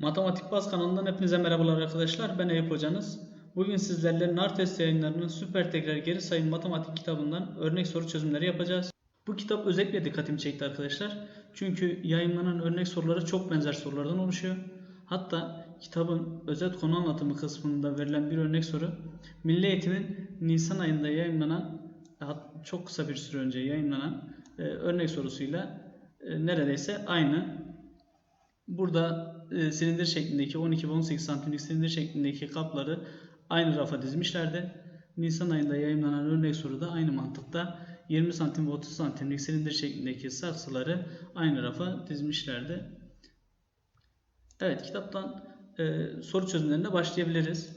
Matematik Baz kanalından hepinize merhabalar arkadaşlar. Ben Eyüp hocanız. Bugün sizlerle nar yayınlarının süper tekrar geri sayım matematik kitabından örnek soru çözümleri yapacağız. Bu kitap özellikle dikkatimi çekti arkadaşlar. Çünkü yayınlanan örnek soruları çok benzer sorulardan oluşuyor. Hatta kitabın özet konu anlatımı kısmında verilen bir örnek soru Milli Eğitim'in Nisan ayında yayınlanan çok kısa bir süre önce yayınlanan e, örnek sorusuyla e, neredeyse aynı. Burada e, silindir şeklindeki 12 ve 18 santimlik silindir şeklindeki kapları aynı rafa dizmişlerdi. Nisan ayında yayınlanan örnek soruda aynı mantıkta 20 santim ve 30 santimlik silindir şeklindeki saksıları aynı rafa dizmişlerdi. Evet kitaptan e, soru çözümlerine başlayabiliriz.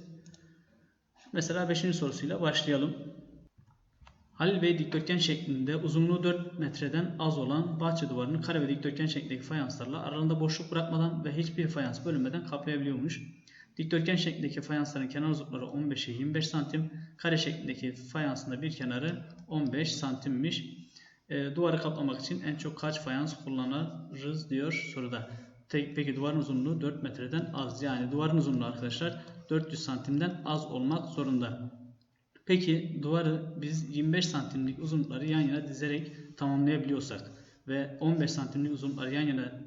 Mesela 5. sorusuyla başlayalım. Halil Bey dikdörtgen şeklinde uzunluğu 4 metreden az olan bahçe duvarını kare ve dikdörtgen şeklindeki fayanslarla aralarında boşluk bırakmadan ve hiçbir fayans bölünmeden kaplayabiliyormuş. Dikdörtgen şeklindeki fayansların kenar uzunlukları 15'e 25 santim, kare şeklindeki fayansın da bir kenarı 15 santimmiş. E, duvarı kaplamak için en çok kaç fayans kullanırız diyor soruda. Peki duvarın uzunluğu 4 metreden az. Yani duvarın uzunluğu arkadaşlar 400 santimden az olmak zorunda. Peki duvarı biz 25 santimlik uzunlukları yan yana dizerek tamamlayabiliyorsak ve 15 santimlik uzunlukları yan yana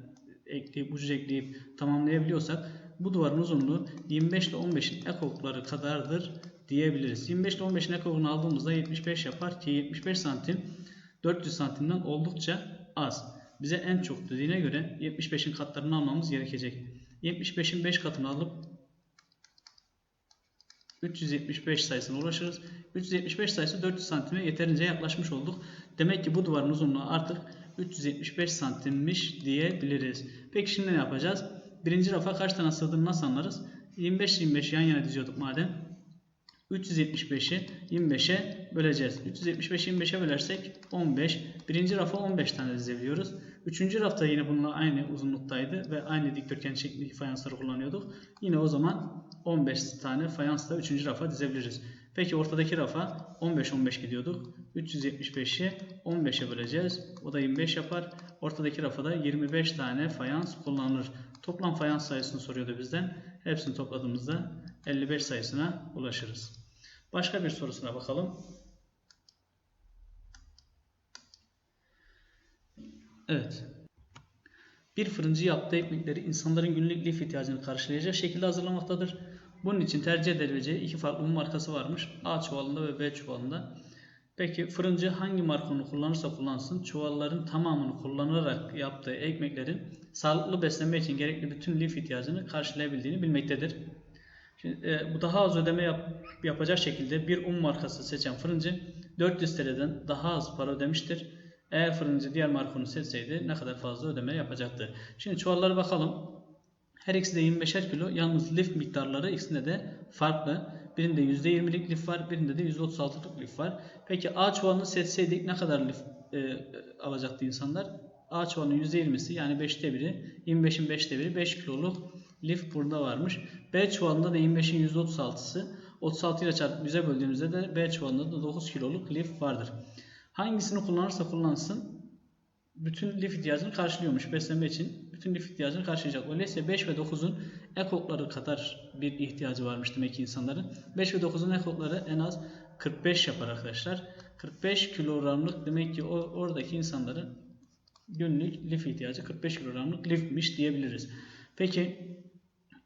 ekleyip ucu ekleyip tamamlayabiliyorsak bu duvarın uzunluğu 25 ile 15'in ekokları kadardır diyebiliriz. 25 ile 15'in ekokunu aldığımızda 75 yapar ki 75 santim 400 santimden oldukça az. Bize en çok dediğine göre 75'in katlarını almamız gerekecek. 75'in 5 katını alıp 375 sayısına ulaşırız. 375 sayısı 400 santime yeterince yaklaşmış olduk. Demek ki bu duvarın uzunluğu artık 375 santimmiş diyebiliriz. Peki şimdi ne yapacağız? Birinci rafa kaç tane sığdığını nasıl anlarız? 25-25 yan yana diziyorduk madem. 375'i 25'e böleceğiz. 375'i 25'e bölersek 15. Birinci rafa 15 tane dizebiliyoruz. Üçüncü rafta yine bununla aynı uzunluktaydı ve aynı dikdörtgen şeklindeki fayansları kullanıyorduk. Yine o zaman 15 tane fayansla üçüncü rafa dizebiliriz. Peki ortadaki rafa 15-15 gidiyorduk. 375'i 15'e böleceğiz. O da 25 yapar. Ortadaki rafada 25 tane fayans kullanılır. Toplam fayans sayısını soruyordu bizden. Hepsini topladığımızda 55 sayısına ulaşırız. Başka bir sorusuna bakalım. Evet. Bir fırıncı yaptığı ekmekleri insanların günlük lif ihtiyacını karşılayacak şekilde hazırlamaktadır. Bunun için tercih edilebileceği iki farklı un markası varmış. A çuvalında ve B çuvalında. Peki fırıncı hangi markanı kullanırsa kullansın çuvalların tamamını kullanarak yaptığı ekmeklerin sağlıklı beslenme için gerekli bütün lif ihtiyacını karşılayabildiğini bilmektedir. Şimdi, e, bu daha az ödeme yap, yapacak şekilde bir un markası seçen fırıncı 400 TL'den daha az para ödemiştir. Eğer fırıncı diğer markanı seçseydi ne kadar fazla ödeme yapacaktı. Şimdi çuvallara bakalım. Her ikisi de 25'er kilo. Yalnız lif miktarları ikisinde de farklı. Birinde %20'lik lif var, birinde de %36'lık lif var. Peki A çuvalını seçseydik ne kadar lif e, alacaktı insanlar? A çuvalının %20'si yani 5'te biri, 25'in 5'te biri 5 kiloluk lif burada varmış. B çuvalında da 25'in %36'sı. 36 ile çarpıp 100'e böldüğümüzde de B çuvalında da 9 kiloluk lif vardır. Hangisini kullanırsa kullansın bütün lif ihtiyacını karşılıyormuş beslenme için. Bütün lif ihtiyacını karşılayacak. Öyleyse 5 ve 9'un ekokları kadar bir ihtiyacı varmış demek ki insanların. 5 ve 9'un ekokları en az 45 yapar arkadaşlar. 45 kilogramlık demek ki oradaki insanların günlük lif ihtiyacı 45 kilogramlık lifmiş diyebiliriz. Peki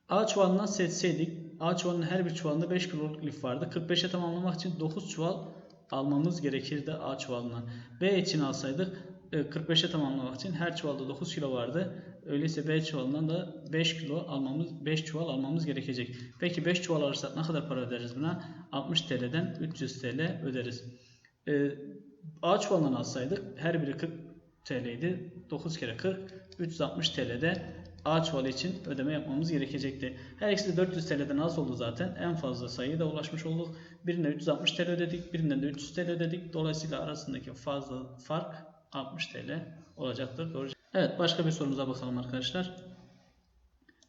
A çuvalından seçseydik A çuvalının her bir çuvalında 5 kiloluk lif vardı. 45'e tamamlamak için 9 çuval almamız gerekirdi A çuvalından. B için alsaydık 45'e tamamlamak için her çuvalda 9 kilo vardı. Öyleyse B çuvalından da 5 kilo almamız 5 çuval almamız gerekecek. Peki 5 çuval alırsak ne kadar para öderiz buna? 60 TL'den 300 TL öderiz. Ee, A çuvalından alsaydık her biri 40 TL'ydi. 9 kere 40 360 TL'de A çuvalı için ödeme yapmamız gerekecekti. Her ikisi de 400 TL'den az oldu zaten. En fazla sayıya da ulaşmış olduk. Birinde 360 TL ödedik, birinden de 300 TL ödedik. Dolayısıyla arasındaki fazla fark 60 TL olacaktır. Doğru. Evet başka bir sorumuza bakalım arkadaşlar.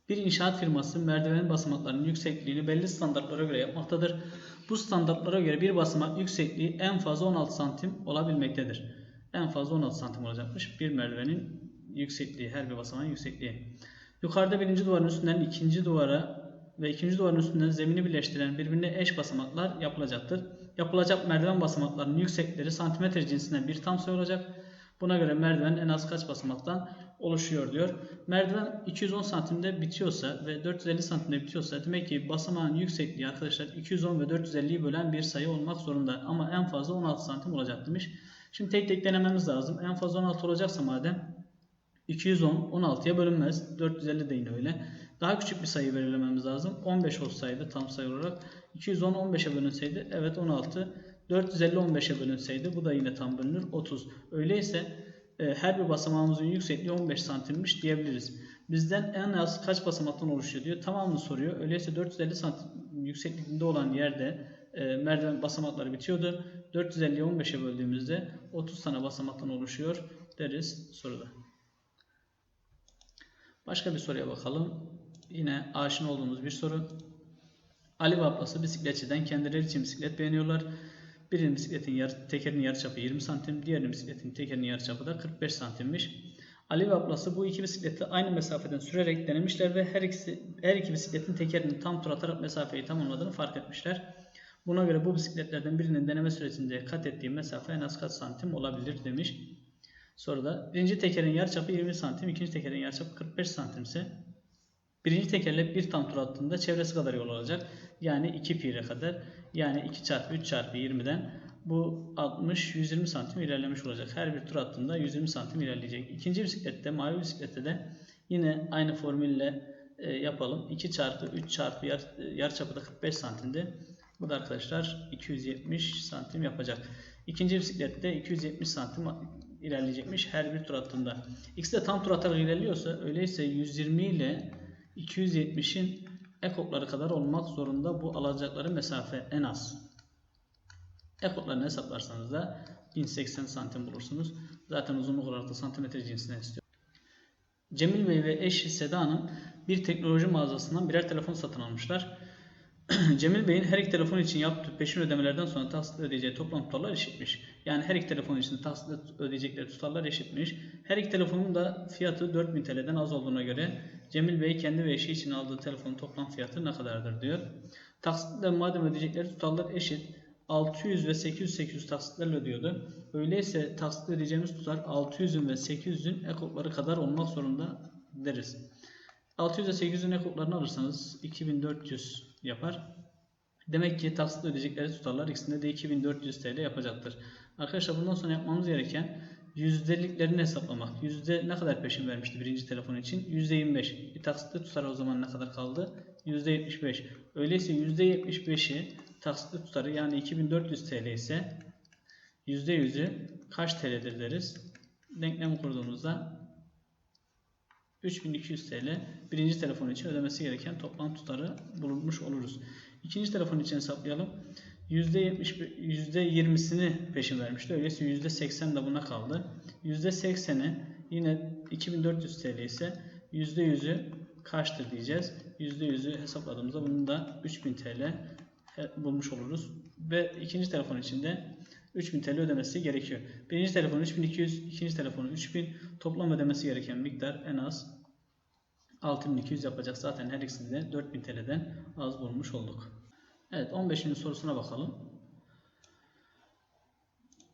Bir inşaat firması merdiven basamaklarının yüksekliğini belli standartlara göre yapmaktadır. Bu standartlara göre bir basamak yüksekliği en fazla 16 santim olabilmektedir. En fazla 16 santim olacakmış bir merdivenin yüksekliği, her bir basamağın yüksekliği. Yukarıda birinci duvarın üstünden ikinci duvara ve ikinci duvarın üstünden zemini birleştiren birbirine eş basamaklar yapılacaktır. Yapılacak merdiven basamaklarının yüksekleri santimetre cinsinden bir tam sayı olacak. Buna göre merdiven en az kaç basamaktan oluşuyor diyor. Merdiven 210 santimde bitiyorsa ve 450 santimde bitiyorsa demek ki basamağın yüksekliği arkadaşlar 210 ve 450'yi bölen bir sayı olmak zorunda. Ama en fazla 16 santim olacak demiş. Şimdi tek tek denememiz lazım. En fazla 16 olacaksa madem 210 16'ya bölünmez. 450 de yine öyle. Daha küçük bir sayı belirlememiz lazım. 15 olsaydı tam sayı olarak 210 15'e bölünseydi evet 16. 450 15'e bölünseydi bu da yine tam bölünür 30. Öyleyse e, her bir basamağımızın yüksekliği 15 santimmiş diyebiliriz. Bizden en az kaç basamaktan oluşuyor diyor. Tamamını soruyor. Öyleyse 450 santim yüksekliğinde olan yerde e, merdiven basamakları bitiyordu. 450'yi 15'e böldüğümüzde 30 tane basamaktan oluşuyor deriz soruda. Başka bir soruya bakalım. Yine aşina olduğumuz bir soru. Ali ve ablası bisikletçiden kendileri için bisiklet beğeniyorlar. Birinin bisikletin yar, tekerinin yarıçapı 20 santim, diğerinin bisikletin tekerinin yarıçapı da 45 santimmiş. Ali ve ablası bu iki bisikleti aynı mesafeden sürerek denemişler ve her ikisi her iki bisikletin tekerini tam tur atarak mesafeyi tamamladığını fark etmişler. Buna göre bu bisikletlerden birinin deneme sürecince kat ettiği mesafe en az kaç santim olabilir demiş. Soruda birinci tekerin yarıçapı 20 santim, ikinci tekerin yarıçapı 45 santim ise birinci tekerle bir tam tur attığında çevresi kadar yol alacak. Yani 2 pi'ye kadar. Yani 2 çarpı 3 çarpı 20'den bu 60 120 santim ilerlemiş olacak. Her bir tur attığında 120 santim ilerleyecek. İkinci bisiklette mavi bisiklette de yine aynı formülle e, yapalım. 2 çarpı 3 çarpı yar, yarıçapı da 45 santimdi. Bu da arkadaşlar 270 santim yapacak. İkinci bisiklette 270 santim ilerleyecekmiş her bir tur attığında. İkisi de tam tur atarak ilerliyorsa öyleyse 120 ile 270'in ekokları kadar olmak zorunda bu alacakları mesafe en az. Ekoklarını hesaplarsanız da 1080 santim bulursunuz. Zaten uzunluk olarak da santimetre cinsinden istiyor. Cemil Bey ve eşi Seda Hanım bir teknoloji mağazasından birer telefon satın almışlar. Cemil Bey'in her iki telefon için yaptığı peşin ödemelerden sonra tahsil ödeyeceği toplam tutarlar eşitmiş. Yani her iki telefon için tahsil ödeyecekleri tutarlar eşitmiş. Her iki telefonun da fiyatı 4000 TL'den az olduğuna göre Cemil Bey kendi ve eşi için aldığı telefonun toplam fiyatı ne kadardır diyor. Taksitle madem ödeyecekleri tutarlar eşit 600 ve 800 800 taksitlerle ödüyordu. Öyleyse taksit ödeyeceğimiz tutar 600'ün ve 800'ün ekokları kadar olmak zorunda deriz. 600 ve 800'ün ekoklarını alırsanız 2400 yapar. Demek ki taksit ödeyecekleri tutarlar ikisinde de 2400 TL yapacaktır. Arkadaşlar bundan sonra yapmamız gereken yüzdeliklerini hesaplamak. Yüzde ne kadar peşin vermişti birinci telefon için? Yüzde 25. Bir taksitle tutar o zaman ne kadar kaldı? Yüzde 75. Öyleyse yüzde 75'i taksitle tutarı yani 2400 TL ise yüzde yüzü kaç TL'dir deriz. Denklem kurduğumuzda 3200 TL birinci telefon için ödemesi gereken toplam tutarı bulmuş oluruz. İkinci telefon için hesaplayalım. %70, %20'sini peşin vermişti. Öyleyse %80 de buna kaldı. %80'i yine 2400 TL ise %100'ü kaçtır diyeceğiz. %100'ü hesapladığımızda bunu da 3000 TL bulmuş oluruz. Ve ikinci telefon için de 3000 TL ödemesi gerekiyor. Birinci telefon 3200, ikinci telefonu 3000. Toplam ödemesi gereken miktar en az 6200 yapacak. Zaten her ikisini de 4000 TL'den az bulmuş olduk. Evet 15. sorusuna bakalım.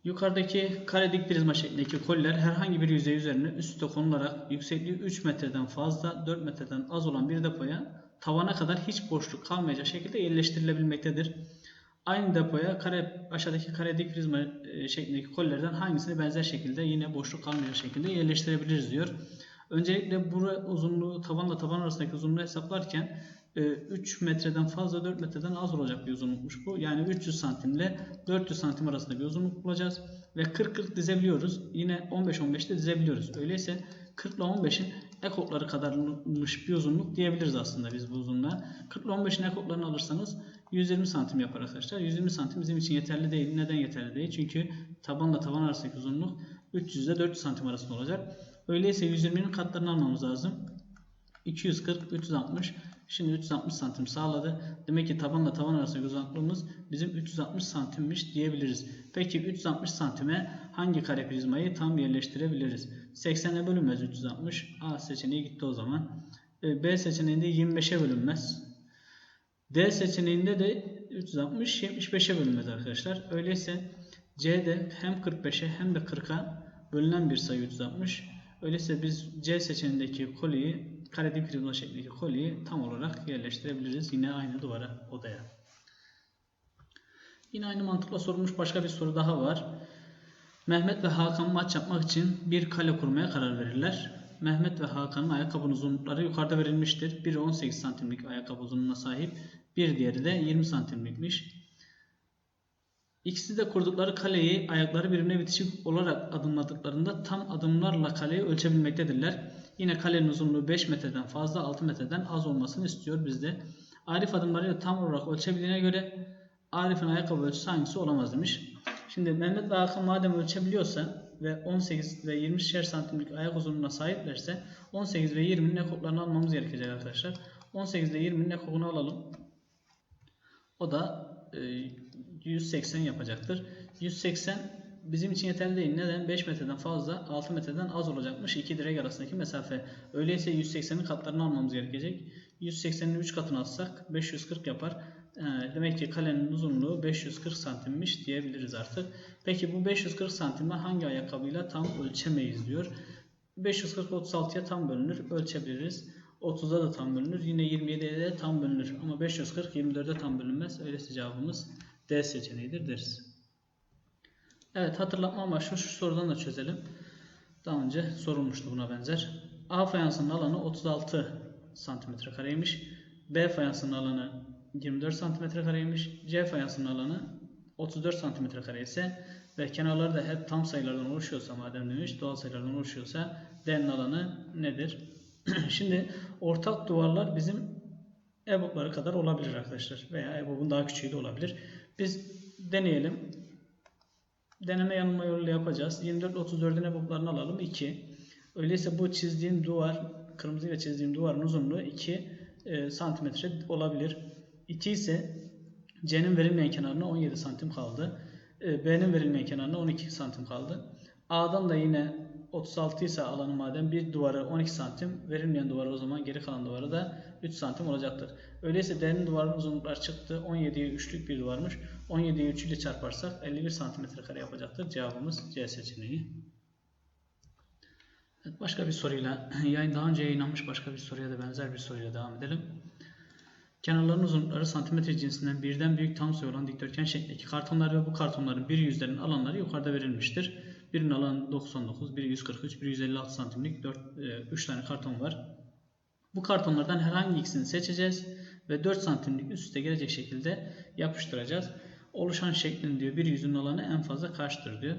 Yukarıdaki kare dik prizma şeklindeki koliler herhangi bir yüzey üzerine üst üste konularak yüksekliği 3 metreden fazla 4 metreden az olan bir depoya tavana kadar hiç boşluk kalmayacak şekilde yerleştirilebilmektedir. Aynı depoya kare, aşağıdaki kare dik prizma e, şeklindeki kolilerden hangisini benzer şekilde yine boşluk kalmayacak şekilde yerleştirebiliriz diyor. Öncelikle bu uzunluğu tavanla tavan arasındaki uzunluğu hesaplarken 3 e, metreden fazla 4 metreden az olacak bir uzunlukmuş bu. Yani 300 santim ile 400 santim arasında bir uzunluk bulacağız. Ve 40-40 dizebiliyoruz. Yine 15-15 de dizebiliyoruz. Öyleyse 40 ile 15'in ekokları kadarmış bir uzunluk diyebiliriz aslında biz bu uzunluğa. 40 ile 15'in ekoklarını alırsanız 120 santim yapar arkadaşlar. 120 santim bizim için yeterli değil. Neden yeterli değil? Çünkü tabanla taban arasındaki uzunluk 300 ile 400 santim arasında olacak. Öyleyse 120'nin katlarını almamız lazım. 240, 360. Şimdi 360 santim sağladı. Demek ki tabanla taban arasındaki uzaklığımız bizim 360 santimmiş diyebiliriz. Peki 360 santime hangi kare prizmayı tam yerleştirebiliriz? 80'e bölünmez 360. A seçeneği gitti o zaman. E, B seçeneğinde 25'e bölünmez. D seçeneğinde de 360 75'e bölünmez arkadaşlar. Öyleyse C'de hem 45'e hem de 40'a bölünen bir sayı 360. Öyleyse biz C seçeneğindeki koliyi kare dik tribuna şeklindeki koliyi tam olarak yerleştirebiliriz. Yine aynı duvara, odaya. Yine aynı mantıkla sorulmuş başka bir soru daha var. Mehmet ve Hakan maç yapmak için bir kale kurmaya karar verirler. Mehmet ve Hakan'ın ayakkabının uzunlukları yukarıda verilmiştir. Biri 18 santimlik ayakkabı uzunluğuna sahip, bir diğeri de 20 santimlikmiş. İkisi de kurdukları kaleyi ayakları birbirine bitişik olarak adımladıklarında tam adımlarla kaleyi ölçebilmektedirler. Yine kalenin uzunluğu 5 metreden fazla 6 metreden az olmasını istiyor bizde. Arif adımlarıyla tam olarak ölçebildiğine göre Arif'in ayakkabı ölçüsü hangisi olamaz demiş. Şimdi Mehmet ve Hakan madem ölçebiliyorsa ve 18 ve 20'şer santimlik ayak uzunluğuna sahiplerse 18 ve 20'nin ekoklarını almamız gerekecek arkadaşlar. 18 ile 20'nin ekokunu alalım. O da e, 180 yapacaktır. 180 bizim için yeterli değil. Neden? 5 metreden fazla 6 metreden az olacakmış. iki direk arasındaki mesafe. Öyleyse 180'in katlarını almamız gerekecek. 180'in 3 katını alsak 540 yapar. Ee, demek ki kalenin uzunluğu 540 santimmiş diyebiliriz artık. Peki bu 540 santimi hangi ayakkabıyla tam ölçemeyiz diyor. 540 36'ya tam bölünür. Ölçebiliriz. 30'a da tam bölünür. Yine 27'ye de tam bölünür. Ama 540 24'e tam bölünmez. Öyleyse cevabımız D seçeneğidir deriz. Evet hatırlatma amaçlı şu sorudan da çözelim. Daha önce sorulmuştu buna benzer. A fayansının alanı 36 santimetre kareymiş. B fayansının alanı 24 santimetre kareymiş. C fayansının alanı 34 santimetre kare ise ve kenarları da hep tam sayılardan oluşuyorsa madem demiş doğal sayılardan oluşuyorsa D'nin alanı nedir? Şimdi ortak duvarlar bizim EBOB'ları kadar olabilir arkadaşlar. Veya EBOB'un daha küçüğü de olabilir. Biz deneyelim. Deneme yanılma yoluyla yapacağız. 24 34'ün EBOB'larını alalım. 2. Öyleyse bu çizdiğim duvar, kırmızıyla çizdiğim duvarın uzunluğu 2 e, santimetre olabilir. 2 ise C'nin verilmeyen kenarına 17 santim kaldı. E, B'nin verilmeyen kenarına 12 santim kaldı. A'dan da yine 36 ise alanı madem bir duvarı 12 santim, verilmeyen duvarı o zaman geri kalan duvarı da 3 santim olacaktır. Öyleyse D'nin duvarın uzunlukları çıktı. 17'ye 3'lük bir duvarmış. 17'yi 3 ile çarparsak 51 santimetre kare yapacaktır. Cevabımız C seçeneği. Başka bir soruyla, yani daha önce yayınlanmış başka bir soruya da benzer bir soruyla devam edelim. Kenarların uzunlukları santimetre cinsinden birden büyük tam sayı olan dikdörtgen şeklindeki kartonlar ve bu kartonların bir yüzlerinin alanları yukarıda verilmiştir. Birinin alanı 99, biri 143, biri 156 santimlik 4, 3 tane karton var. Bu kartonlardan herhangi ikisini seçeceğiz ve 4 santimlik üst üste gelecek şekilde yapıştıracağız. Oluşan şeklin diyor bir yüzünün alanı en fazla kaçtır diyor.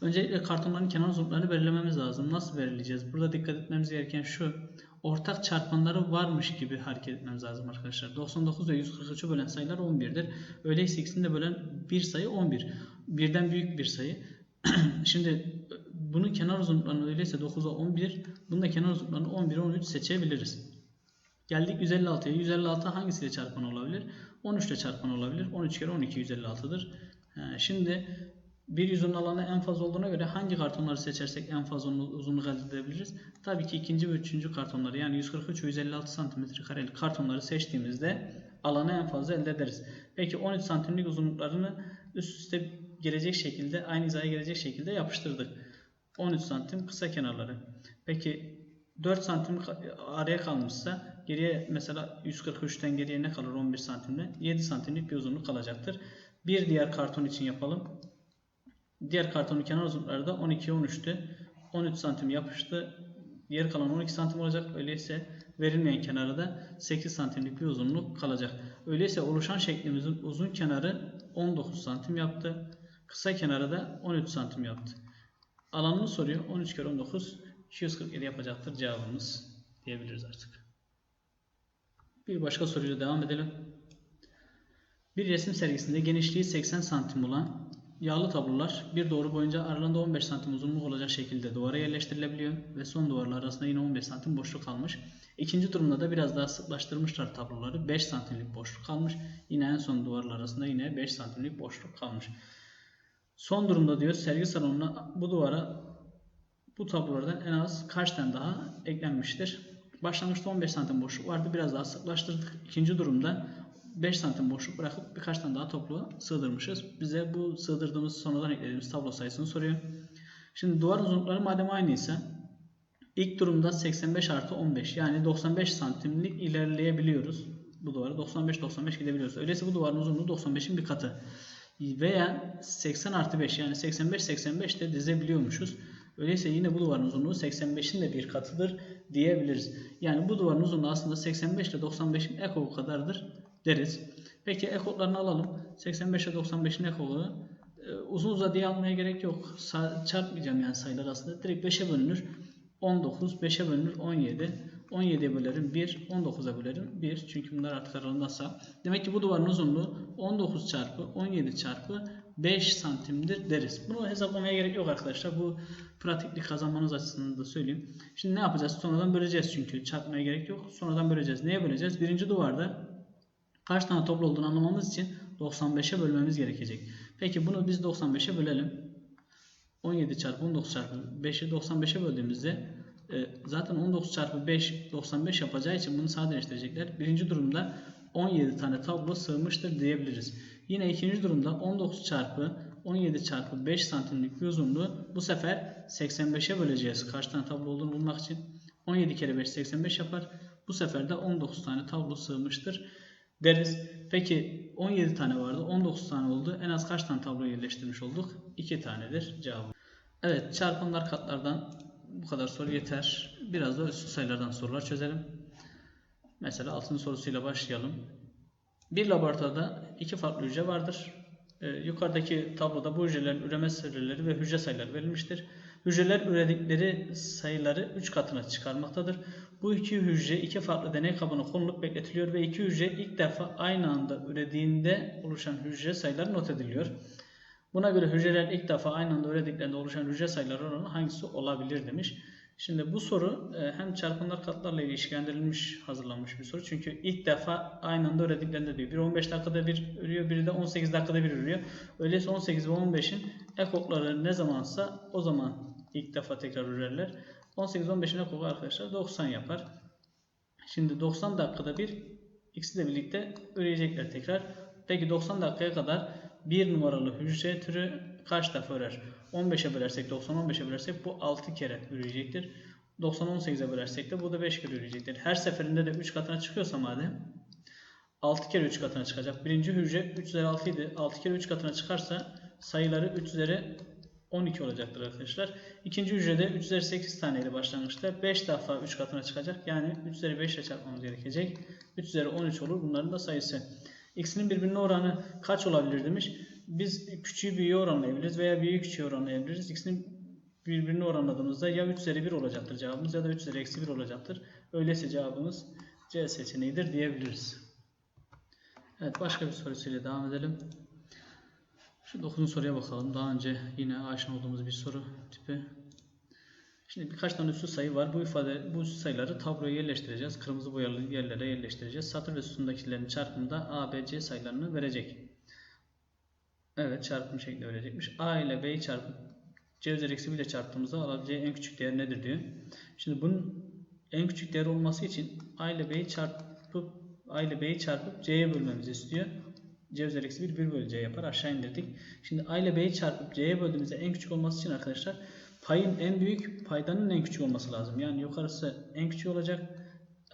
Öncelikle kartonların kenar uzunluklarını belirlememiz lazım. Nasıl belirleyeceğiz? Burada dikkat etmemiz gereken şu. Ortak çarpanları varmış gibi hareket etmemiz lazım arkadaşlar. 99 ve 143'ü bölen sayılar 11'dir. Öyleyse ikisini de bölen bir sayı 11. Birden büyük bir sayı. Şimdi bunun kenar uzunluklarını öyleyse 9'a 11, bunun da kenar uzunluklarını 11'e 13 seçebiliriz. Geldik 156'ya. 156 hangisiyle çarpan olabilir? 13 ile çarpan olabilir. 13 kere 12 156'dır. Şimdi bir yüzün alanı en fazla olduğuna göre hangi kartonları seçersek en fazla uzunluk elde edebiliriz? Tabii ki ikinci ve üçüncü kartonları yani 143 ve 156 cm karelik kartonları seçtiğimizde alanı en fazla elde ederiz. Peki 13 santimlik uzunluklarını üst üste gelecek şekilde aynı hizaya gelecek şekilde yapıştırdık. 13 santim kısa kenarları. Peki 4 santim araya kalmışsa geriye mesela 143'ten geriye ne kalır 11 santimde? 7 santimlik bir uzunluk kalacaktır. Bir diğer karton için yapalım. Diğer kartonun kenar uzunlukları da 12'ye 13'tü. 13 santim yapıştı. Diğer kalan 12 santim olacak. Öyleyse verilmeyen kenarı da 8 santimlik bir uzunluk kalacak. Öyleyse oluşan şeklimizin uzun kenarı 19 santim yaptı. Kısa kenarı da 13 santim yaptı. Alanını soruyor. 13 kere 19 247 yapacaktır cevabımız diyebiliriz artık. Bir başka soruyla devam edelim. Bir resim sergisinde genişliği 80 santim olan yağlı tablolar bir doğru boyunca aralarında 15 santim uzunluk olacak şekilde duvara yerleştirilebiliyor ve son duvarlar arasında yine 15 santim boşluk kalmış. İkinci durumda da biraz daha sıklaştırmışlar tabloları. 5 santimlik boşluk kalmış. Yine en son duvarlar arasında yine 5 santimlik boşluk kalmış. Son durumda diyor sergi salonuna bu duvara bu tablolardan en az kaç tane daha eklenmiştir? Başlangıçta 15 santim boşluk vardı. Biraz daha sıklaştırdık. İkinci durumda 5 santim boşluk bırakıp birkaç tane daha toplu sığdırmışız. Bize bu sığdırdığımız sonradan eklediğimiz tablo sayısını soruyor. Şimdi duvar uzunlukları madem aynıysa ilk durumda 85 artı 15 yani 95 santimlik ilerleyebiliyoruz. Bu duvara 95-95 gidebiliyoruz. Öyleyse bu duvarın uzunluğu 95'in bir katı. Veya 80 artı 5 yani 85-85 de dizebiliyormuşuz. Öyleyse yine bu duvarın uzunluğu 85'in de bir katıdır diyebiliriz. Yani bu duvarın uzunluğu aslında 85 ile 95'in ekolu kadardır deriz. Peki ekoklarını alalım. 85 ile 95'in ekolu e, uzun uzadıya almaya gerek yok. Sa çarpmayacağım yani sayılar aslında. Direkt 5'e bölünür. 19, 5'e bölünür 17. 17'ye bölerim 1, 19'a bölerim 1. Çünkü bunlar artık aralığındaysa. Demek ki bu duvarın uzunluğu 19 çarpı 17 çarpı 5 santimdir deriz. Bunu hesaplamaya gerek yok arkadaşlar. Bu pratiklik kazanmanız açısından da söyleyeyim. Şimdi ne yapacağız? Sonradan böleceğiz çünkü. Çarpmaya gerek yok. Sonradan böleceğiz. Neye böleceğiz? Birinci duvarda kaç tane toplu olduğunu anlamamız için 95'e bölmemiz gerekecek. Peki bunu biz 95'e bölelim. 17 çarpı 19 çarpı 5'i 95'e böldüğümüzde e, zaten 19 çarpı 5 95 yapacağı için bunu sadeleştirecekler. Birinci durumda 17 tane tablo sığmıştır diyebiliriz. Yine ikinci durumda 19 çarpı 17 çarpı 5 santimlik bir uzunluğu bu sefer 85'e böleceğiz. Kaç tane tablo olduğunu bulmak için. 17 kere 5 85 yapar. Bu sefer de 19 tane tablo sığmıştır deriz. Peki 17 tane vardı. 19 tane oldu. En az kaç tane tablo yerleştirmiş olduk? 2 tanedir cevabı. Evet çarpanlar katlardan bu kadar soru yeter. Biraz da üstü sayılardan sorular çözelim. Mesela altın sorusuyla başlayalım. Bir laboratuvarda iki farklı hücre vardır. Ee, yukarıdaki tabloda bu hücrelerin üreme süreleri ve hücre sayıları verilmiştir. Hücreler üredikleri sayıları 3 katına çıkarmaktadır. Bu iki hücre iki farklı deney kabına konulup bekletiliyor ve iki hücre ilk defa aynı anda ürediğinde oluşan hücre sayıları not ediliyor. Buna göre hücreler ilk defa aynı anda ürediklerinde oluşan hücre sayıları oranı hangisi olabilir demiş. Şimdi bu soru e, hem çarpanlar katlarla ilişkilendirilmiş hazırlanmış bir soru. Çünkü ilk defa aynı anda ürediklerinde diyor. Biri 15 dakikada bir ürüyor, biri de 18 dakikada bir ürüyor. Öyleyse 18 ve 15'in ekokları ne zamansa o zaman ilk defa tekrar ürerler. 18-15'in ekoku arkadaşlar 90 yapar. Şimdi 90 dakikada bir ikisi de birlikte üreyecekler tekrar. Peki 90 dakikaya kadar bir numaralı hücre türü kaç defa ürer? 15'e bölersek 90 15'e bölersek bu 6 kere üreyecektir. 90 18'e bölersek de bu da 5 kere üreyecektir. Her seferinde de 3 katına çıkıyorsa madem 6 kere 3 katına çıkacak. Birinci hücre 3 üzeri 6 idi. 6 kere 3 katına çıkarsa sayıları 3 üzeri 12 olacaktır arkadaşlar. İkinci hücrede 3 üzeri 8 taneydi başlangıçta. 5 defa 3 katına çıkacak. Yani 3 üzeri 5 ile çarpmamız gerekecek. 3 üzeri 13 olur. Bunların da sayısı. X'inin birbirine oranı kaç olabilir demiş. Biz küçüğü büyüğe oranlayabiliriz veya büyüğü küçüğe oranlayabiliriz. X'inin birbirine oranladığımızda ya 3 üzeri 1 olacaktır cevabımız ya da 3 üzeri eksi 1 olacaktır. Öyleyse cevabımız C seçeneğidir diyebiliriz. Evet başka bir sorusuyla devam edelim. Şu 9. soruya bakalım. Daha önce yine aşina olduğumuz bir soru tipi. Şimdi birkaç tane üstü sayı var. Bu ifade bu sayıları tabloya yerleştireceğiz. Kırmızı boyalı yerlere yerleştireceğiz. Satır ve sütundakilerin çarpımında A, B, C sayılarını verecek. Evet çarpım şeklinde verecekmiş. A ile B'yi çarpıp C üzeri eksi 1 ile çarptığımızda alabileceği en küçük değer nedir diyor. Şimdi bunun en küçük değer olması için A ile B'yi çarpıp A ile B'yi çarpıp C'ye bölmemizi istiyor. C üzeri eksi 1 1 bölü C yapar. Aşağı indirdik. Şimdi A ile B'yi çarpıp C'ye böldüğümüzde en küçük olması için arkadaşlar payın en büyük paydanın en küçük olması lazım. Yani yukarısı en küçük olacak.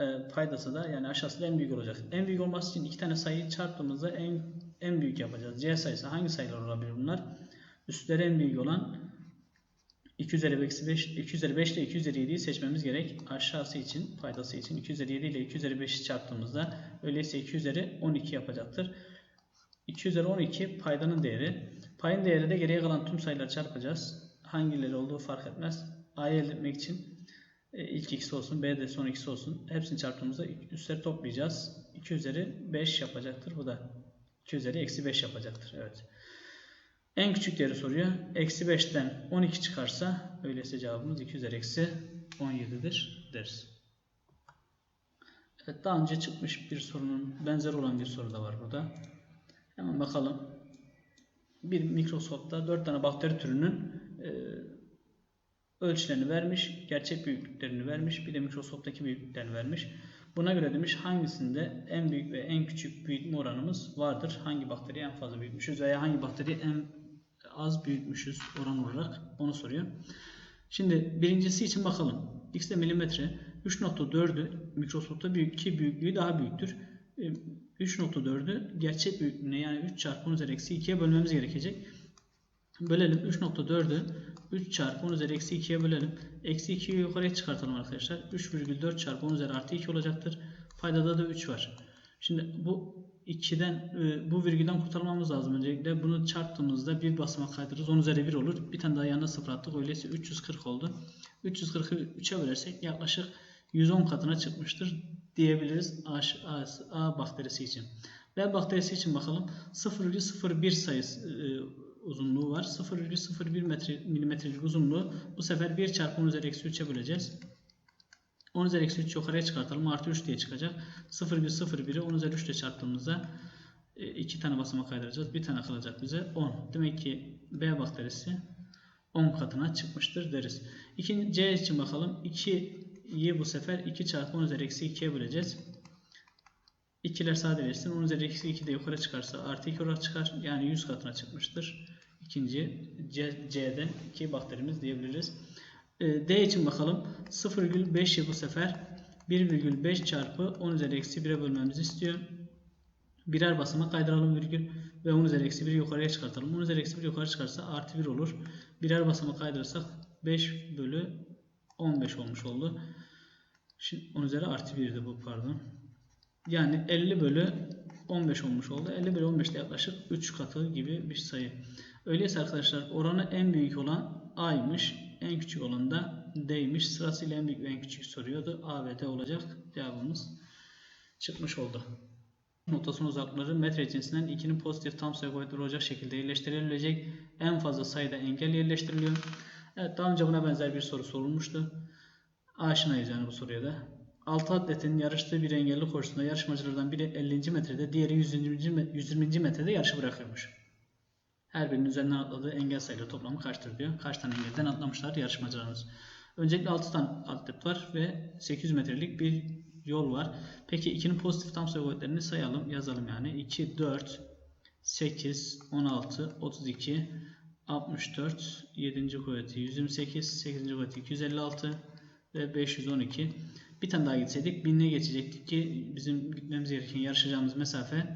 E, paydası da yani aşağısı da en büyük olacak. En büyük olması için iki tane sayıyı çarptığımızda en en büyük yapacağız. C sayısı hangi sayılar olabilir bunlar? Üstleri en büyük olan 2 üzeri 5, 2 üzeri 5 ile 2 üzeri 7'yi seçmemiz gerek. Aşağısı için, paydası için 2 üzeri 7 ile 2 üzeri 5'i çarptığımızda öyleyse 2 üzeri 12 yapacaktır. 2 üzeri 12 paydanın değeri. Payın değeri de geriye kalan tüm sayıları çarpacağız. Hangileri olduğu fark etmez. A'yı elde etmek için e, ilk ikisi olsun, B de son ikisi olsun. Hepsini çarptığımızda üstleri toplayacağız. 2 üzeri 5 yapacaktır. Bu da 2 üzeri eksi 5 yapacaktır. Evet. En küçük değeri soruyor. Eksi 5'ten 12 çıkarsa öyleyse cevabımız 2 üzeri eksi 17'dir deriz. Evet daha önce çıkmış bir sorunun benzer olan bir soru da var burada. Hemen bakalım. Bir mikroskopta 4 tane bakteri türünün e, ölçülerini vermiş, gerçek büyüklüklerini vermiş, bir de mikroskoptaki büyüklüklerini vermiş. Buna göre demiş hangisinde en büyük ve en küçük büyütme oranımız vardır? Hangi bakteriyi en fazla büyütmüşüz veya hangi bakteriyi en az büyütmüşüz oran olarak onu soruyor. Şimdi birincisi için bakalım. X de milimetre 3.4'ü mikroskopta büyük ki büyüklüğü daha büyüktür. E, 3.4'ü gerçek büyüklüğüne yani 3 çarpı 10 üzeri eksi 2'ye bölmemiz gerekecek. Bölelim 3.4'ü 3 çarpı 10 üzeri eksi 2'ye bölelim. Eksi 2'yi yukarıya çıkartalım arkadaşlar. 3,4 çarpı 10 üzeri artı 2 olacaktır. Paydada da 3 var. Şimdi bu 2'den e, bu virgülden kurtarmamız lazım öncelikle. Bunu çarptığımızda bir basamak kaydırırız. 10 üzeri 1 olur. Bir tane daha yanına 0 attık. Öyleyse 340 oldu. 340'ı 3'e bölersek yaklaşık 110 katına çıkmıştır diyebiliriz A, A, bakterisi için. B bakterisi için bakalım. 0,01 sayısı e, uzunluğu var. 0,01 metre, milimetrelik uzunluğu. Bu sefer 1 çarpı 10 üzeri eksi 3'e böleceğiz. 10 üzeri eksi 3 yukarıya çıkartalım. Artı 3 diye çıkacak. 0,01'i 10 üzeri 3 ile çarptığımızda 2 tane basamak kaydıracağız. Bir tane kalacak bize 10. Demek ki B bakterisi 10 katına çıkmıştır deriz. İkinci C için bakalım. 2'yi bu sefer 2 çarpı 10 üzeri eksi 2'ye böleceğiz. 2'ler sadeleşsin. 10 üzeri eksi 2 de yukarı çıkarsa artı 2 olarak çıkar. Yani 100 katına çıkmıştır. İkinci C, C'de iki bakterimiz diyebiliriz. E, D için bakalım. 0,5'i bu sefer 1,5 çarpı 10 üzeri eksi 1'e bölmemizi istiyor. Birer basamak kaydıralım virgül ve 10 üzeri eksi 1'i yukarıya çıkartalım. 10 üzeri eksi 1 yukarı çıkarsa artı 1 olur. Birer basamak kaydırırsak 5 bölü 15 olmuş oldu. Şimdi 10 üzeri artı 1'di bu pardon. Yani 50 bölü 15 olmuş oldu. 50 bölü 15 de yaklaşık 3 katı gibi bir sayı. Öyleyse arkadaşlar oranı en büyük olan A'ymış. En küçük olan da D'ymiş. Sırasıyla en büyük ve en küçük soruyordu. A ve D olacak. Cevabımız çıkmış oldu. Noktasının uzaklıkları metre cinsinden 2'nin pozitif tam sayı kuvvetleri olacak şekilde yerleştirilecek. En fazla sayıda engel yerleştiriliyor. Evet daha önce buna benzer bir soru sorulmuştu. Aşinayız yani bu soruya da. 6 atletin yarıştığı bir engelli koşusunda yarışmacılardan biri 50. metrede, diğeri 120. 120. metrede yarışı bırakıyormuş. Her birinin üzerinden atladığı engel sayıları toplamı kaçtır diyor. Kaç tane engelden atlamışlar yarışmacılarımız. Öncelikle 6 tane atlet var ve 800 metrelik bir yol var. Peki 2'nin pozitif tam sayı kuvvetlerini sayalım, yazalım yani. 2, 4, 8, 16, 32, 64, 7. kuvveti 128, 8. kuvveti 256 ve 512. Bir tane daha gitseydik 1000'e geçecektik ki bizim gitmemiz gereken yarışacağımız mesafe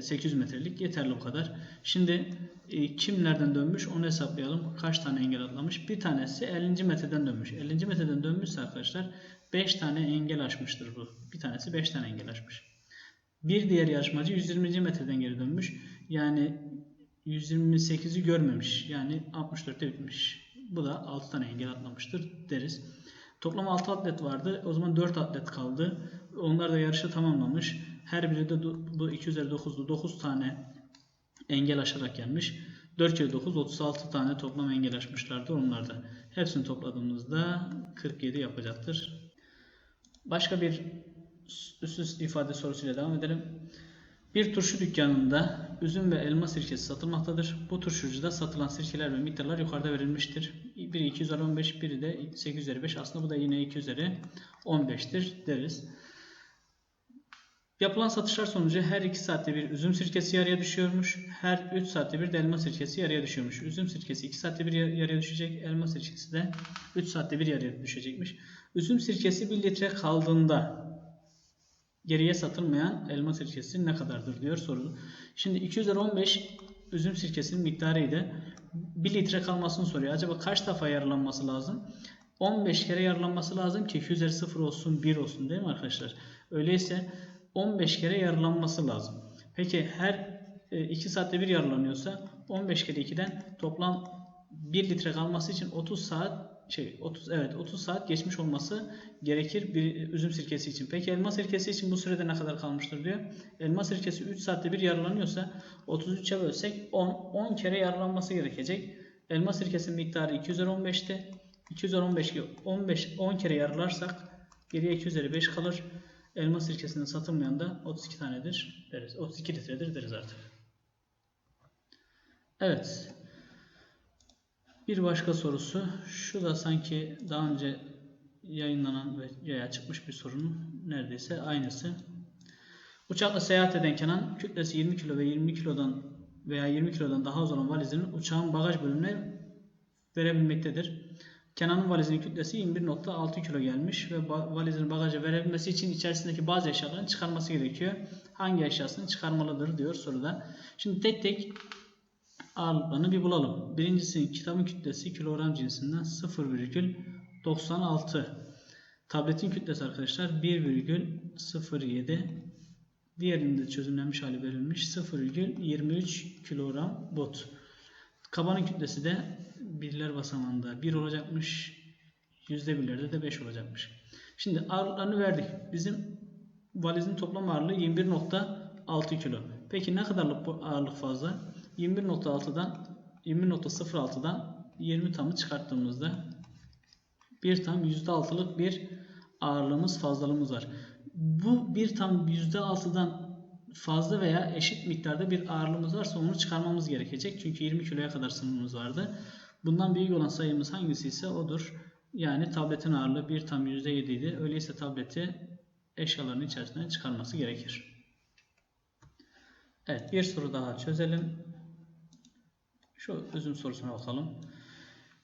800 metrelik yeterli o kadar. Şimdi e, kimlerden dönmüş onu hesaplayalım. Kaç tane engel atlamış? Bir tanesi 50. metreden dönmüş. 50. metreden dönmüşse arkadaşlar 5 tane engel aşmıştır bu. Bir tanesi 5 tane engel aşmış. Bir diğer yarışmacı 120. metreden geri dönmüş. Yani 128'i görmemiş. Yani 64'te bitmiş. Bu da 6 tane engel atlamıştır deriz. Toplam 6 atlet vardı. O zaman 4 atlet kaldı. Onlar da yarışı tamamlamış. Her biri de bu 2 üzeri 9'lu 9 tane engel aşarak gelmiş. 4 kere 9 36 tane toplam engel aşmışlardı onlar da. Hepsini topladığımızda 47 yapacaktır. Başka bir üst üste ifade sorusuyla devam edelim. Bir turşu dükkanında üzüm ve elma sirkesi satılmaktadır. Bu turşucuda satılan sirkeler ve miktarlar yukarıda verilmiştir. Biri 2 üzeri 15, biri de 8 üzeri 5. Aslında bu da yine 2 üzeri 15'tir deriz. Yapılan satışlar sonucu her 2 saatte bir üzüm sirkesi yarıya düşüyormuş. Her 3 saatte bir de elma sirkesi yarıya düşüyormuş. Üzüm sirkesi 2 saatte bir yarıya düşecek. Elma sirkesi de 3 saatte bir yarıya düşecekmiş. Üzüm sirkesi 1 litre kaldığında geriye satılmayan elma sirkesi ne kadardır diyor soru. Şimdi 2 üzeri 15 üzüm sirkesinin miktarıydı. 1 litre kalmasını soruyor. Acaba kaç defa yarılanması lazım? 15 kere yarılanması lazım ki 2 üzeri 0 olsun 1 olsun değil mi arkadaşlar? Öyleyse 15 kere yarılanması lazım. Peki her 2 saatte bir yarılanıyorsa 15 kere 2'den toplam 1 litre kalması için 30 saat şey 30 evet 30 saat geçmiş olması gerekir bir üzüm sirkesi için. Peki elma sirkesi için bu sürede ne kadar kalmıştır diyor. Elma sirkesi 3 saatte bir yarılanıyorsa 33'e bölsek 10 10 kere yarılanması gerekecek. Elma sirkesinin miktarı 2 üzeri 15'te. 2 üzeri 15 15 10 kere yarılarsak geriye 2 üzeri 5 kalır. Elma sirkesinin satılmayan da 32 tanedir deriz. 32 litredir deriz artık. Evet. Bir başka sorusu. Şu da sanki daha önce yayınlanan ve veya çıkmış bir sorunun neredeyse aynısı. Uçakla seyahat eden Kenan kütlesi 20 kilo ve 20 kilodan veya 20 kilodan daha az olan valizini uçağın bagaj bölümüne verebilmektedir. Kenan'ın valizinin kütlesi 21.6 kilo gelmiş ve valizini bagaja verebilmesi için içerisindeki bazı eşyaların çıkarması gerekiyor. Hangi eşyasını çıkarmalıdır diyor soruda. Şimdi tek tek ağırlıklarını bir bulalım. Birincisi kitabın kütlesi kilogram cinsinden 0,96. Tabletin kütlesi arkadaşlar 1,07. Diğerinde çözümlenmiş hali verilmiş 0,23 kilogram bot. Kabanın kütlesi de birler basamağında 1 olacakmış. Yüzde birlerde de 5 olacakmış. Şimdi ağırlıklarını verdik. Bizim valizin toplam ağırlığı 21.6 kilo. Peki ne kadarlık bu ağırlık fazla? 21.6'dan 21.06'dan 20 tamı çıkarttığımızda bir tam %6'lık bir ağırlığımız fazlalığımız var. Bu bir tam %6'dan fazla veya eşit miktarda bir ağırlığımız varsa onu çıkarmamız gerekecek. Çünkü 20 kiloya kadar sınırımız vardı. Bundan büyük olan sayımız hangisi ise odur. Yani tabletin ağırlığı bir tam %7 idi. Öyleyse tableti eşyaların içerisinden çıkarması gerekir. Evet bir soru daha çözelim. Şu üzüm sorusuna bakalım.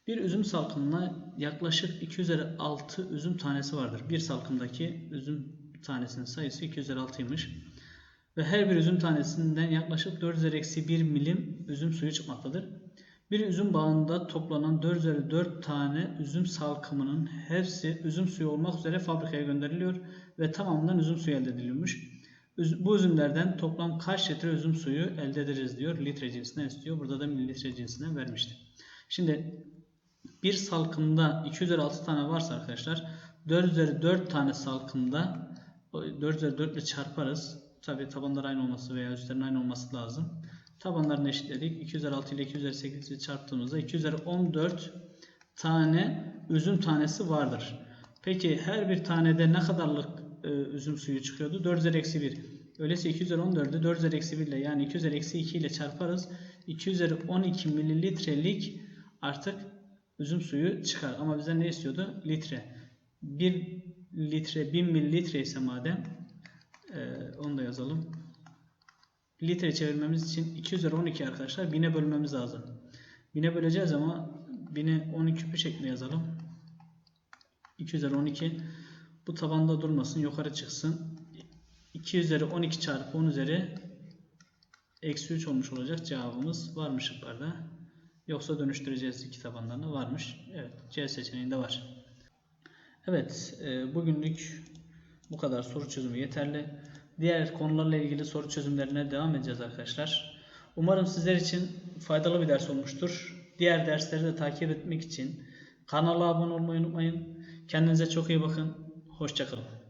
Bir üzüm salkımına yaklaşık 2 üzeri 6 üzüm tanesi vardır. Bir salkımdaki üzüm tanesinin sayısı 2 üzeri 6'ymış. Ve her bir üzüm tanesinden yaklaşık 4 üzeri eksi 1 milim üzüm suyu çıkmaktadır. Bir üzüm bağında toplanan 4 üzeri 4 tane üzüm salkımının hepsi üzüm suyu olmak üzere fabrikaya gönderiliyor ve tamamından üzüm suyu elde ediliyormuş. Bu üzümlerden toplam kaç litre üzüm suyu elde ederiz diyor. Litre cinsinden istiyor. Burada da mililitre cinsinden vermişti. Şimdi bir salkımda 2 üzeri 6 tane varsa arkadaşlar 4 üzeri 4 tane salkımda o 4 üzeri 4 ile çarparız. Tabi tabanlar aynı olması veya üstlerin aynı olması lazım. Tabanlarını eşitledik. 2 üzeri 6 ile 2 üzeri 8 ile çarptığımızda 2 üzeri 14 tane üzüm tanesi vardır. Peki her bir tanede ne kadarlık e, üzüm suyu çıkıyordu? 4 üzeri eksi 1. Öyleyse 2 üzeri 14'ü 4 üzeri eksi 1 ile yani 2 üzeri eksi 2 ile çarparız. 2 üzeri 12 mililitrelik artık üzüm suyu çıkar. Ama bize ne istiyordu? Litre. 1 litre 1000 mililitre ise madem e, onu da yazalım. Litre çevirmemiz için 2 üzeri 12 arkadaşlar 1000'e bölmemiz lazım. 1000'e böleceğiz ama 1000'e 12 küpü şeklinde yazalım. 2 üzeri 12 bu tabanda durmasın yukarı çıksın. 2 üzeri 12 çarpı 10 üzeri eksi 3 olmuş olacak cevabımız var mı şıklarda? Yoksa dönüştüreceğiz iki tabanlarını varmış. Evet C seçeneğinde var. Evet e, bugünlük bu kadar soru çözümü yeterli. Diğer konularla ilgili soru çözümlerine devam edeceğiz arkadaşlar. Umarım sizler için faydalı bir ders olmuştur. Diğer dersleri de takip etmek için kanala abone olmayı unutmayın. Kendinize çok iyi bakın. Hoşçakalın.